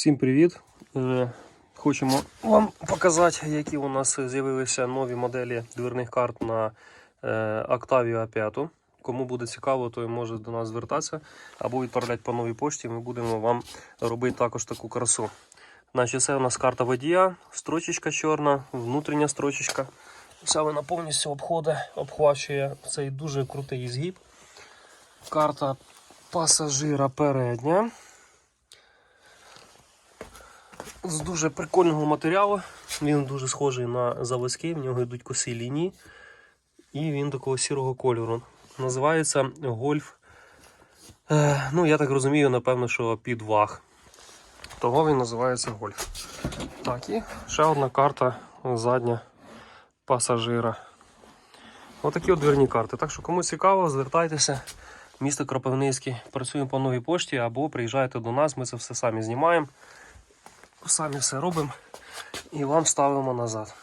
Всім привіт! Е, Хочемо вам показати, які у нас з'явилися нові моделі дверних карт на е, Octavia 5. Кому буде цікаво, той може до нас звертатися або відправляти по новій пошті. Ми будемо вам робити також таку красу. Значить, це у нас карта водія, строчечка чорна, внутрішня строчечка. Вся вона повністю обходить, обхвачує цей дуже крутий згиб. Карта пасажира передня з дуже прикольного матеріалу. Він дуже схожий на заводський, в нього йдуть косі лінії. І він такого сірого кольору. Називається гольф. Е, ну, я так розумію, напевно, що під ваг. Того він називається гольф. Так, і ще одна карта задня пасажира. Отакі от дверні карти. Так що, кому цікаво, звертайтеся. Місто Кропивницький. Працюємо по новій пошті або приїжджайте до нас, ми це все самі знімаємо. Самі все робимо і вам ставимо назад.